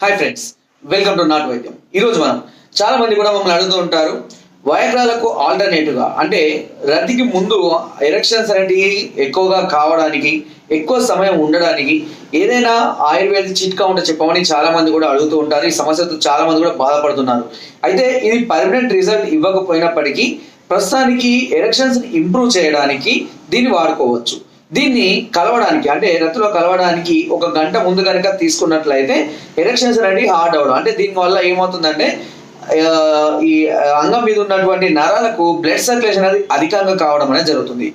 Hi friends welcome to నాట్ వైద్యం ఈరోజు మనం చాలా మంది కూడా మమ్మల్ని అడుగుతూ ఉంటారు వయగ్రాలకు ఆల్టర్నేటివ్గా అంటే రతికి ముందు ఎరక్షన్స్ అనేటివి ఎక్కువగా కావడానికి ఎక్కువ సమయం ఉండడానికి ఏదైనా ఆయుర్వేద చిట్కా ఉంటే చెప్పమని చాలా మంది కూడా అడుగుతూ ఉంటారు. ఈ సమస్యతో చాలా మంది కూడా బాధపడుతున్నారు. అయితే ఇది పర్మనెంట్ రిజల్ట్ ఇవ్వకపోయినప్పటికీ ప్రస్తుతానికి ఎరక్షన్స్ ఇంప్రూవ్ చేయడానికి దీన్ని వాడుకోవచ్చు. దీన్ని కలవడానికి అంటే రత్తులో కలవడానికి ఒక గంట ముందు కనుక తీసుకున్నట్లయితే ఎరెక్షన్స్ అనేవి హార్డ్ అవడం. అంటే దీనివల్ల ఏమవుతుందంటే ఈ అంగం మీద ఉన్నటువంటి నరాలకు బ్లడ్ సర్క్యులేషన్ అనేది అధికంగా కావడం అనేది జరుగుతుంది.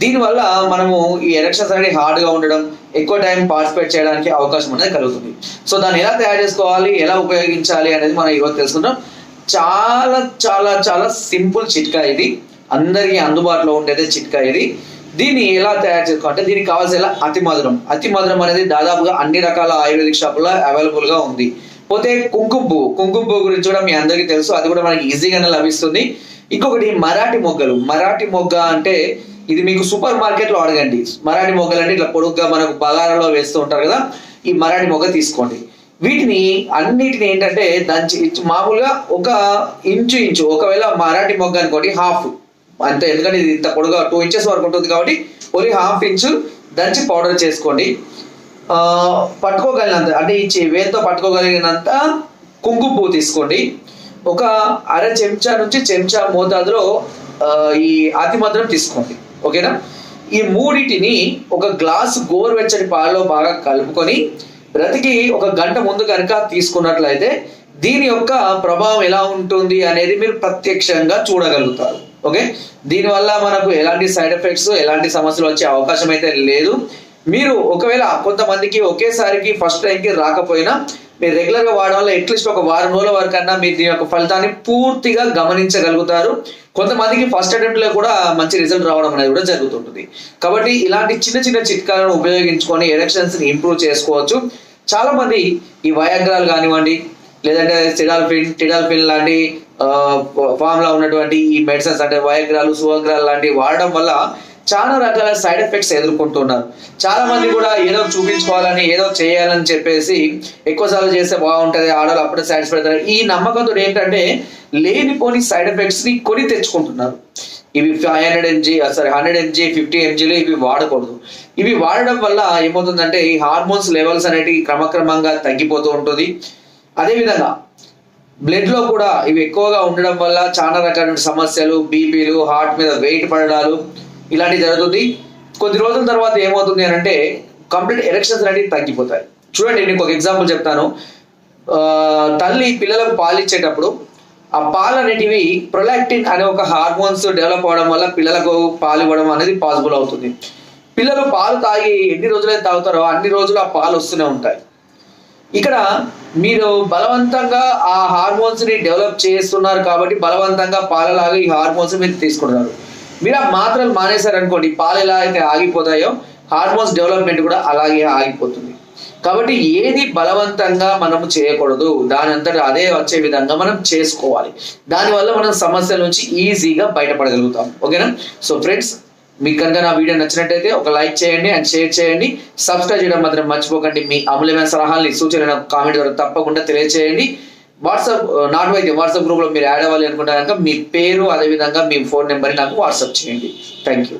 దీనివల్ల మనము ఈ ఎరెక్షన్స్ అనేది హార్డ్గా ఉండడం ఎక్కువ టైం పార్టిసిపేట్ చేయడానికి అవకాశం అనేది కలుగుతుంది. సో దాన్ని ఎలా తయారు చేసుకోవాలి ఎలా ఉపయోగించాలి అనేది మనం ఈరోజు తెలుసుకుందాం. చాలా చాలా చాలా సింపుల్ చిట్కా ఇది. అందరికీ అందుబాటులో ఉండేదే చిట్కా ఇది. దీన్ని ఎలా తయారు చేసుకోవాలంటే దీనికి కావాల్సిన అతి మధురం. అతి మధురం అనేది దాదాపుగా అన్ని రకాల ఆయుర్వేదిక్ షాపుల్లో అవైలబుల్గా ఉంది. పోతే కుంకుమ పువ్వు. కుంకుమ పువ్వు గురించి కూడా మీ అందరికీ తెలుసు. అది కూడా మనకి ఈజీగానే లభిస్తుంది. ఇంకొకటి మరాఠీ మొగ్గలు. మరాఠీ మొగ్గ అంటే ఇది మీకు సూపర్ మార్కెట్లో అడగండి. మరాఠీ మొగ్గలు అంటే ఇట్లా పొడుగ్గా మనకు బగారాలో వేస్తూ ఉంటారు కదా ఈ మరాఠీ మొగ్గ తీసుకోండి. వీటిని అన్నిటిని ఏంటంటే దంచి మామూలుగా ఒక ఇంచు ఇంచు ఒకవేళ మరాఠీ మొగ్గ అనుకోండి హాఫ్. అంటే ఎందుకంటే ఇది ఇంత పొడుగా టూ ఇంచెస్ వరకు ఉంటుంది కాబట్టి ఓన్లీ హాఫ్ ఇంచు దంచి పౌడర్ చేసుకోండి. పట్టుకోగలిగినంత అంటే ఈ వేలుతో పట్టుకోగలిగినంత కుంకుమ పువ్వు తీసుకోండి. ఒక అర చెంచా నుంచి చెంచా మోతాదులో ఈ ఈ మాత్రం తీసుకోండి. ఓకేనా? ఈ మూడిటిని ఒక గ్లాస్ గోరువెచ్చని పాలలో బాగా కలుపుకొని బ్రతికి ఒక గంట ముందు కనుక తీసుకున్నట్లయితే దీని యొక్క ప్రభావం ఎలా ఉంటుంది అనేది మీరు ప్రత్యక్షంగా చూడగలుగుతారు. ఓకే? దీనివల్ల మనకు ఎలాంటి సైడ్ ఎఫెక్ట్స్ ఎలాంటి సమస్యలు వచ్చే అవకాశం అయితే లేదు. మీరు ఒకవేళ కొంతమందికి ఒకేసారికి ఫస్ట్ టైంకి రాకపోయినా మీరు రెగ్యులర్గా వాడడం వల్ల అట్లీస్ట్ ఒక వారం రోజుల వరకు అన్నా మీరు దీని యొక్క ఫలితాన్ని పూర్తిగా గమనించగలుగుతారు. కొంతమందికి ఫస్ట్ అటెంప్ట్లో కూడా మంచి రిజల్ట్ రావడం అనేది కూడా జరుగుతుంటుంది. కాబట్టి ఇలాంటి చిన్న చిన్న చిట్కాలను ఉపయోగించుకొని ఎలక్షన్స్ని ఇంప్రూవ్ చేసుకోవచ్చు. చాలామంది ఈ వయాగ్రాలు కానివ్వండి లేదంటే సిడాల్ఫిన్ టిడాల్ఫిన్ లాంటి ఫామ్లో ఉన్నటువంటి ఈ మెడిసిన్స్ అంటే వయగ్రాలు సువగ్రాలు లాంటివి వాడడం వల్ల చాలా రకాల సైడ్ ఎఫెక్ట్స్ ఎదుర్కొంటున్నారు. చాలా మంది కూడా ఏదో చూపించుకోవాలని ఏదో చేయాలని చెప్పేసి ఎక్కువ సార్లు చేస్తే బాగుంటది ఆడవాళ్ళు అప్పుడే సాటిస్ఫై అవుతారు. ఈ నమ్మకంతో ఏంటంటే లేనిపోని సైడ్ ఎఫెక్ట్స్ని కొని తెచ్చుకుంటున్నారు. ఇవి five hundred MG sorry hundred MG fifty ఎంజీలు ఇవి వాడకూడదు. ఇవి వాడడం వల్ల ఏమవుతుందంటే ఈ హార్మోన్స్ లెవెల్స్ అనేటివి క్రమక్రమంగా తగ్గిపోతూ ఉంటుంది. అదేవిధంగా బ్లడ్లో కూడా ఇవి ఎక్కువగా ఉండడం వల్ల చాలా రకాలైన సమస్యలు బీపీలు హార్ట్ మీద వెయిట్ పడడాలు ఇలాంటివి జరుగుతుంది. కొద్ది రోజుల తర్వాత ఏమవుతుంది అని అంటే కంప్లీట్ ఎరెక్షన్స్ అనేవి తగ్గిపోతాయి. చూడండి నేను ఒక ఎగ్జాంపుల్ చెప్తాను. తల్లి పిల్లలకు పాలు ఇచ్చేటప్పుడు ఆ పాలు అనేటివి ప్రొలాక్టిన్ అనే ఒక హార్మోన్స్ డెవలప్ అవడం వల్ల పిల్లలకు పాలు ఇవ్వడం అనేది పాసిబుల్ అవుతుంది. పిల్లలు పాలు తాగి ఎన్ని రోజులైతే తాగుతారో అన్ని రోజులు ఆ పాలు వస్తూనే ఉంటాయి. ఇక్కడ మీరు బలవంతంగా ఆ హార్మోన్స్ని డెవలప్ చేస్తున్నారు కాబట్టి బలవంతంగా పాలలాగా ఈ హార్మోన్స్ మీరు తీసుకుంటున్నారు. మీరు ఆ మాత్రలు మానేశారు అనుకోండి పాలు ఎలా అయితే ఆగిపోతాయో హార్మోన్స్ డెవలప్మెంట్ కూడా అలాగే ఆగిపోతుంది. కాబట్టి ఏది బలవంతంగా మనము చేయకూడదు దాని అంతటా అదే వచ్చే విధంగా మనం చేసుకోవాలి. దానివల్ల మనం సమస్యల నుంచి ఈజీగా బయటపడగలుగుతాం. ఓకేనా? సో ఫ్రెండ్స్ మీకు కనుక నా వీడియో నచ్చినట్టయితే ఒక లైక్ చేయండి అండ్ షేర్ చేయండి. సబ్స్క్రైబ్ చేయడం మాత్రం మర్చిపోకండి. మీ అమూల్యమైన సలహాలని సూచనలు కామెంట్ ద్వారా తప్పకుండా తెలియజేయండి వాట్సాప్ నాట్ వైద్య వాట్సాప్ గ్రూప్లో మీరు యాడ్ అవ్వాలి అనుకుంటారు కనుక మీ పేరు అదేవిధంగా మీ ఫోన్ నెంబర్ని నాకు వాట్సాప్ చేయండి. Thank you